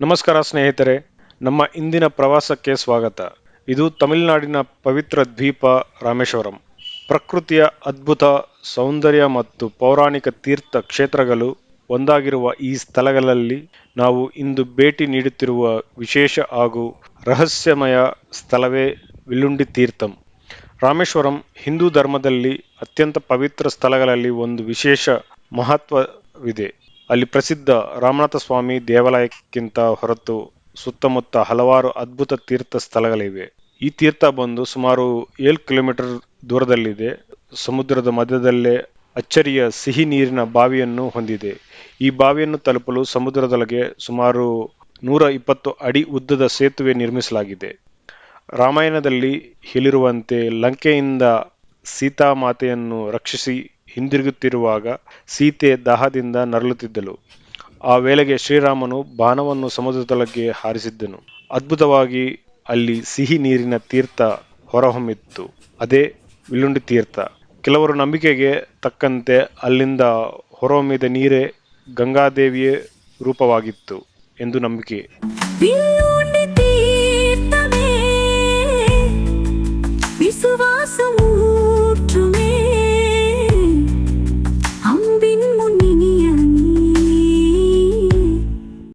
ನಮಸ್ಕಾರ ಸ್ನೇಹಿತರೆ, ನಮ್ಮ ಇಂದಿನ ಪ್ರವಾಸಕ್ಕೆ ಸ್ವಾಗತ. ಇದು ತಮಿಳುನಾಡಿನ ಪವಿತ್ರ ದ್ವೀಪ ರಾಮೇಶ್ವರಂ. ಪ್ರಕೃತಿಯ ಅದ್ಭುತ ಸೌಂದರ್ಯ ಮತ್ತು ಪೌರಾಣಿಕ ತೀರ್ಥ ಕ್ಷೇತ್ರಗಳು ಒಂದಾಗಿರುವ ಈ ಸ್ಥಳಗಳಲ್ಲಿ ನಾವು ಇಂದು ಭೇಟಿ ನೀಡುತ್ತಿರುವ ವಿಶೇಷ ಹಾಗೂ ರಹಸ್ಯಮಯ ಸ್ಥಳವೇ ವಿಲ್ಲುಂಡಿ ತೀರ್ಥಂ. ರಾಮೇಶ್ವರಂ ಹಿಂದೂ ಧರ್ಮದಲ್ಲಿ ಅತ್ಯಂತ ಪವಿತ್ರ ಸ್ಥಳಗಳಲ್ಲಿ ಒಂದು ವಿಶೇಷ ಮಹತ್ವವಿದೆ. ಅಲ್ಲಿ ಪ್ರಸಿದ್ಧ ರಾಮನಾಥ ಸ್ವಾಮಿ ದೇವಾಲಯಕ್ಕಿಂತ ಹೊರತು ಸುತ್ತಮುತ್ತ ಹಲವಾರು ಅದ್ಭುತ ತೀರ್ಥ ಸ್ಥಳಗಳಿವೆ. ಈ ತೀರ್ಥ ಬಂದು ಸುಮಾರು ಏಳು ಕಿಲೋಮೀಟರ್ ದೂರದಲ್ಲಿದೆ. ಸಮುದ್ರದ ಮಧ್ಯದಲ್ಲೇ ಅಚ್ಚರಿಯ ಸಿಹಿ ನೀರಿನ ಬಾವಿಯನ್ನು ಹೊಂದಿದೆ. ಈ ಬಾವಿಯನ್ನು ತಲುಪಲು ಸಮುದ್ರದೊಳಗೆ ಸುಮಾರು ನೂರ ಇಪ್ಪತ್ತು ಅಡಿ ಉದ್ದದ ಸೇತುವೆ ನಿರ್ಮಿಸಲಾಗಿದೆ. ರಾಮಾಯಣದಲ್ಲಿ ಹೇಳಿರುವಂತೆ ಲಂಕೆಯಿಂದ ಸೀತಾಮಾತೆಯನ್ನು ರಕ್ಷಿಸಿ ಹಿಂದಿರುಗುತ್ತಿರುವಾಗ ಸೀತೆ ದಾಹದಿಂದ ನರಳುತ್ತಿದ್ದಳು. ಆ ವೇಳೆಗೆ ಶ್ರೀರಾಮನು ಬಾಣವನ್ನು ಸಮುದ್ರದೊಳಗೆ ಹಾರಿಸಿದ್ದನು. ಅದ್ಭುತವಾಗಿ ಅಲ್ಲಿ ಸಿಹಿ ನೀರಿನ ತೀರ್ಥ ಹೊರಹೊಮ್ಮಿತ್ತು. ಅದೇ ವಿಲ್ಲುಂಡಿ ತೀರ್ಥ. ಕೆಲವರು ನಂಬಿಕೆಗೆ ತಕ್ಕಂತೆ ಅಲ್ಲಿಂದ ಹೊರಹೊಮ್ಮಿದ ನೀರೇ ಗಂಗಾದೇವಿಯೇ ರೂಪವಾಗಿತ್ತು ಎಂದು ನಂಬಿಕೆ. ವಿಶ್ವಾಸವು